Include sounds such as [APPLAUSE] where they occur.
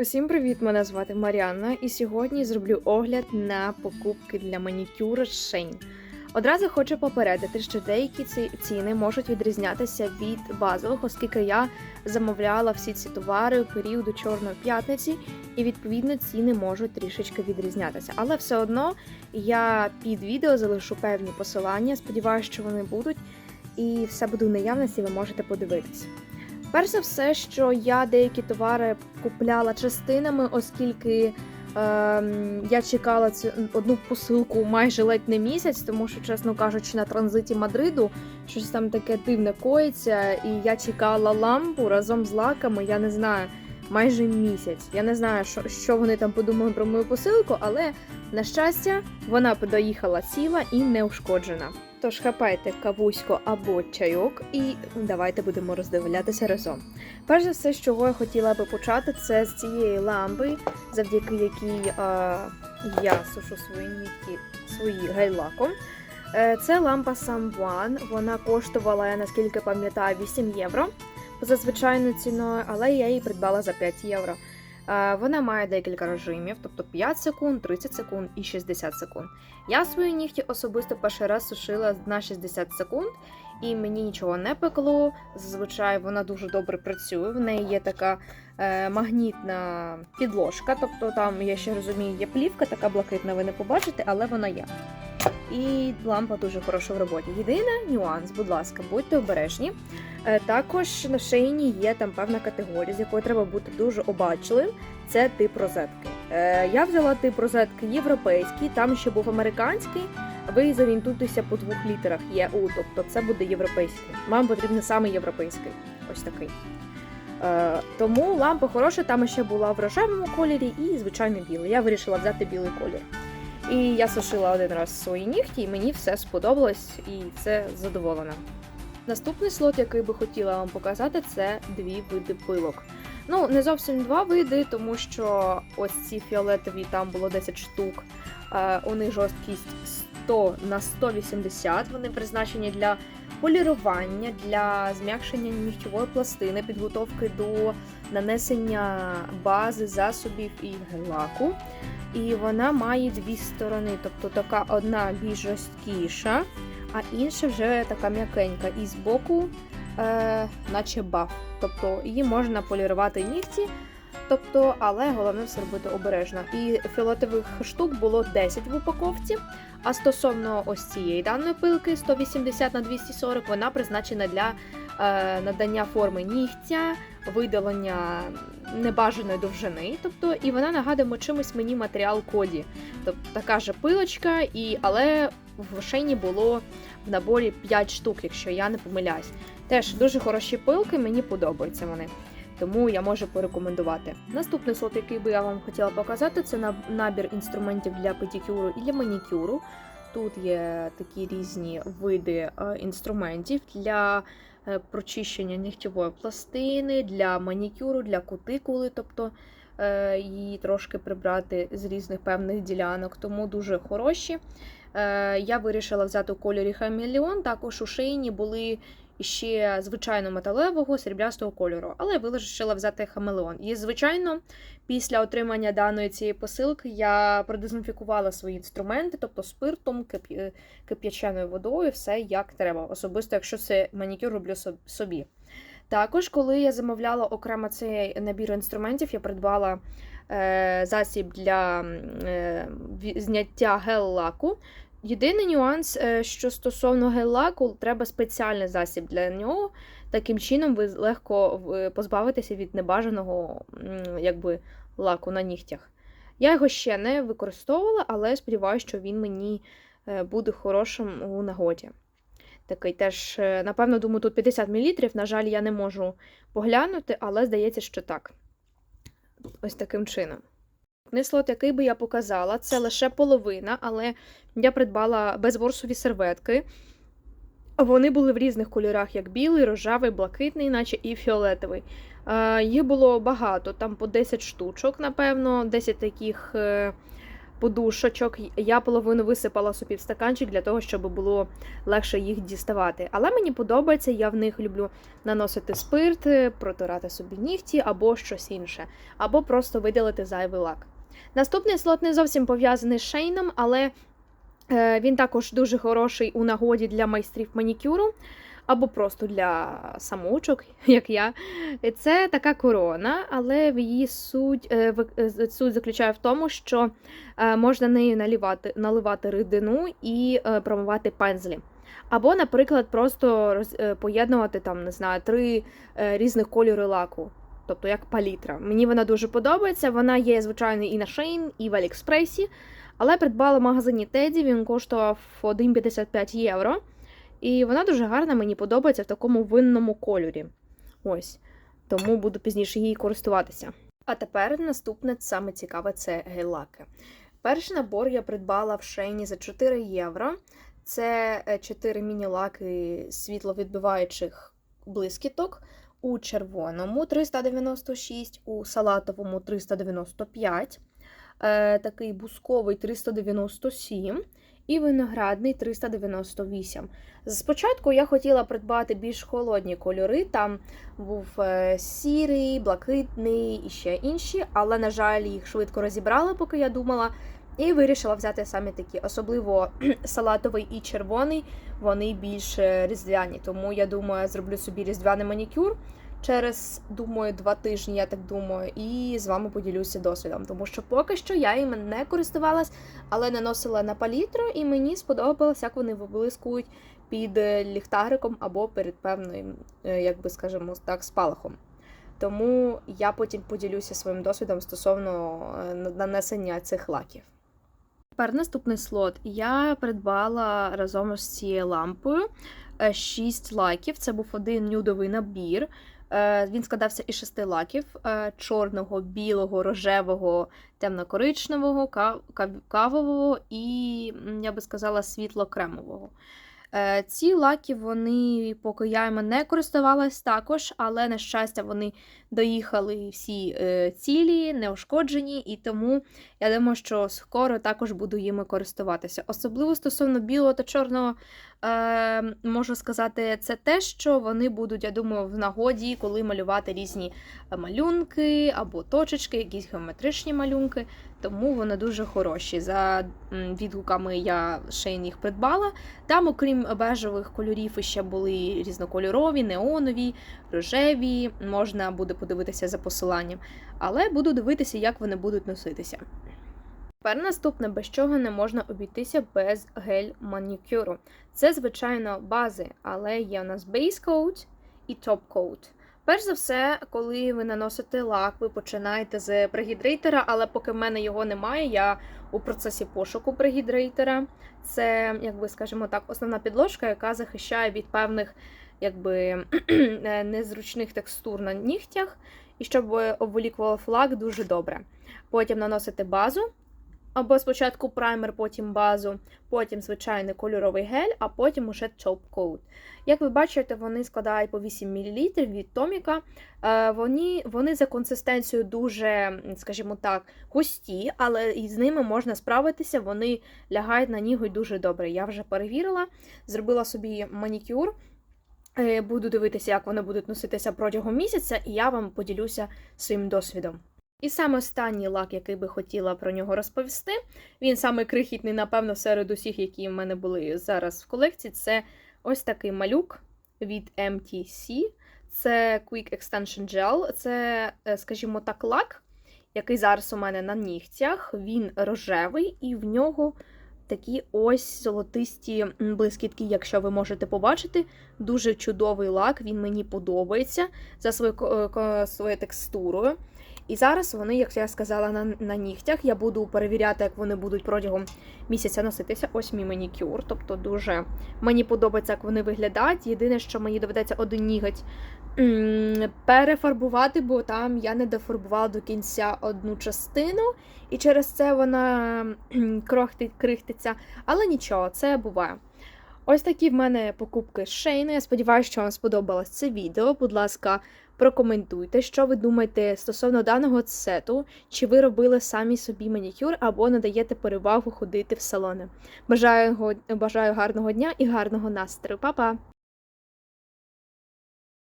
Усім привіт! Мене звати Маріанна, і сьогодні зроблю огляд на покупки для манікюру Shane. Одразу хочу попередити, що деякі ці ціни можуть відрізнятися від базових, оскільки я замовляла всі ці товари у періоду Чорної п'ятниці, і відповідно ціни можуть трішечки відрізнятися. Але все одно я під відео залишу певні посилання. Сподіваюся, що вони будуть, і все буде в наявності. Ви можете подивитись. Перш за все, що я деякі товари купляла частинами, оскільки ем, я чекала цю одну посилку майже ледь не місяць, тому що, чесно кажучи, на транзиті Мадриду щось там таке дивне коїться, і я чекала лампу разом з лаками, я не знаю, майже місяць. Я не знаю, що, що вони там подумали про мою посилку, але на щастя, вона доїхала ціла і неушкоджена. Тож хапайте кавусько або чайок, і давайте будемо роздивлятися разом. Перш за все, з чого я хотіла би почати, це з цієї лампи, завдяки якій е, я сушу свої нігті свої гейлаком. Е, це лампа Samwan, Вона коштувала, я наскільки пам'ятаю, 8 євро за звичайною ціною, але я її придбала за 5 євро. Е, Вона має декілька режимів, тобто 5 секунд, 30 секунд і 60 секунд. Я свої нігті особисто перший раз сушила на 60 секунд, і мені нічого не пекло. Зазвичай вона дуже добре працює. В неї є така е, магнітна підложка, тобто там, я ще розумію, є плівка, така блакитна, ви не побачите, але вона є. І лампа дуже хороша в роботі. Єдиний нюанс, будь ласка, будьте обережні. Е, Також на шиїні є там певна категорія, з якою треба бути дуже обачливим. Це тип розетки. Е, Я взяла тип розетки європейський, там ще був американський. Ви зорієнтуйтеся по двох літерах ЄУ, тобто це буде європейський. Вам потрібен саме європейський. Ось такий. Е, тому лампа хороша, там ще була в рожевому кольорі і звичайно білий. Я вирішила взяти білий колір. І я сушила один раз свої нігті, і мені все сподобалось і це задоволена. Наступний слот, який би хотіла вам показати, це дві види пилок. Ну, не зовсім два види, тому що ось ці фіолетові там було 10 штук. Е, у них жорсткість 100 на 180. Вони призначені для полірування, для зм'якшення нігтєвої пластини, підготовки до нанесення бази, засобів і гель-лаку. І вона має дві сторони, тобто така одна більш жорсткіша, а інша вже така м'якенька. І збоку, е, наче баф. Тобто її можна полірувати нігті, тобто, але головне все робити обережно. І фіолетових штук було 10 в упаковці. А стосовно ось цієї даної пилки 180 на 240, вона призначена для е, надання форми нігтя, видалення небажаної довжини. Тобто, і вона нагадує чимось мені матеріал коді. Тобто така же пилочка, і, але в шейні було в наборі 5 штук, якщо я не помиляюсь. Теж дуже хороші пилки, мені подобаються вони. Тому я можу порекомендувати. Наступний слот, який би я вам хотіла показати, це набір інструментів для педикюру і для манікюру. Тут є такі різні види е, інструментів для е, прочищення нігтєвої пластини, для манікюру, для кутикули, тобто е, її трошки прибрати з різних певних ділянок, тому дуже хороші. Е, Я вирішила взяти у кольорі Хамелеон, також у шейні були ще звичайно металевого сріблястого кольору, але я вирішила взяти хамелеон. І, звичайно, після отримання даної цієї посилки я продезінфікувала свої інструменти, тобто спиртом, кип'я- кип'яченою водою, все як треба, особисто, якщо це манікюр роблю собі. Також, коли я замовляла окремо цей набір інструментів, я придбала е, засіб для е, зняття гел-лаку. Єдиний нюанс, е, що стосовно гель-лаку, треба спеціальний засіб для нього. Таким чином, ви легко е, позбавитеся від небажаного якби, лаку на нігтях. Я його ще не використовувала, але сподіваюся, що він мені е, буде хорошим у нагоді. Такий теж, е, напевно, думаю, тут 50 мл. На жаль, я не можу поглянути, але здається, що так. Ось таким чином. Не слот, який би я показала, це лише половина, але я придбала безворсові серветки. Вони були в різних кольорах, як білий, рожевий, блакитний, наче і фіолетовий. Е, їх було багато, там по 10 штучок, напевно, 10 таких подушочок. Я половину висипала собі в стаканчик для того, щоб було легше їх діставати. Але мені подобається, я в них люблю наносити спирт, протирати собі нігті або щось інше, або просто видалити зайвий лак. Наступний слот не зовсім пов'язаний з шейном, але е, він також дуже хороший у нагоді для майстрів манікюру. Або просто для самоучок, [LAUGHS] як я. Це така корона, але в її суть, е, е, суть заключає в тому, що е, можна нею налівати, наливати рідину і промивати пензлі. Або, наприклад, просто роз, поєднувати там, не знаю, три різних кольори лаку. Тобто як палітра. Мені вона дуже подобається. Вона є, звичайно, і на Shein, і в Аліекспресі. Але придбала в магазині Теді, він коштував 1,55 євро. І вона дуже гарна, мені подобається в такому винному кольорі. Ось. Тому буду пізніше її користуватися. А тепер наступне саме цікаве це гель-лаки. Перший набор я придбала в шейні за 4 євро. Це 4 міні-лаки світловідбиваючих блискіток у червоному 396, у салатовому 395, е, такий бусковий 397 і виноградний 398. Спочатку я хотіла придбати більш холодні кольори. Там був е, сірий, блакитний і ще інші, але, на жаль, їх швидко розібрала, поки я думала. І вирішила взяти саме такі, особливо салатовий і червоний, вони більш е, різдвяні. Тому я думаю, зроблю собі різдвяний манікюр через, думаю, два тижні, я так думаю, і з вами поділюся досвідом. Тому що поки що я їм не користувалась, але наносила на палітру, і мені сподобалось, як вони виблискують під е, ліхтариком або перед певним, е, як би скажемо так, спалахом. Тому я потім поділюся своїм досвідом стосовно е, нанесення цих лаків. Тепер наступний слот. Я придбала разом з цією лампою 6 лаків. Це був один нюдовий набір. Е, Він складався із шести лаків: е, чорного, білого, рожевого, темно-коричневого, кав- кав- кавового і, я би сказала, світло-кремового. Е, Ці лаки, вони, поки я іми не користувалась також, але, на щастя, вони доїхали всі цілі, неушкоджені, і тому я думаю, що скоро також буду їми користуватися. Особливо стосовно білого та чорного, е, можу сказати, це те, що вони будуть, я думаю, в нагоді, коли малювати різні малюнки або точечки, якісь геометричні малюнки. Тому вони дуже хороші. За відгуками я ще їх придбала. Там, окрім бежевих кольорів, ще були різнокольорові, неонові, рожеві. Можна буде подивитися за посиланням. Але буду дивитися, як вони будуть носитися. Тепер наступне, без чого не можна обійтися без гель манікюру. Це, звичайно, бази, але є у нас base coat і top coat. Перш за все, коли ви наносите лак, ви починаєте з прегідрейтера, але поки в мене його немає, я у процесі пошуку прегідрейтера. Це, якби скажімо так, основна підложка, яка захищає від певних якби, [CLEARS THROAT] незручних текстур на нігтях, і щоб обволікував лак дуже добре. Потім наносите базу. Або спочатку праймер, потім базу, потім звичайний кольоровий гель, а потім уже coat. Як ви бачите, вони складають по 8 мл від Томіка. Е, Вони, вони за консистенцією дуже, скажімо так, густі, але і з ними можна справитися, вони лягають на ніготь дуже добре. Я вже перевірила, зробила собі манікюр. Е, Буду дивитися, як вони будуть носитися протягом місяця, і я вам поділюся своїм досвідом. І саме останній лак, який би хотіла про нього розповісти, він саме крихітний, напевно, серед усіх, які в мене були зараз в колекції. Це ось такий малюк від MTC. Це Quick Extension Gel. Це, е, скажімо так, лак, який зараз у мене на нігтях. Він рожевий, і в нього такі ось золотисті блискітки, якщо ви можете побачити. Дуже чудовий лак, він мені подобається за ко- ко- своєю текстурою. І зараз вони, як я сказала, на, на нігтях. Я буду перевіряти, як вони будуть протягом місяця носитися. Ось мій манікюр. Тобто дуже мені подобається, як вони виглядають. Єдине, що мені доведеться один ніготь перефарбувати, бо там я не дофарбувала до кінця одну частину, і через це вона крихтиться. Але нічого, це буває. Ось такі в мене покупки з Шейну. Я сподіваюся, що вам сподобалось це відео. Будь ласка, прокоментуйте, що ви думаєте стосовно даного сету, чи ви робили самі собі манікюр або надаєте перевагу ходити в салони. Бажаю, бажаю гарного дня і гарного настрою. Па-па!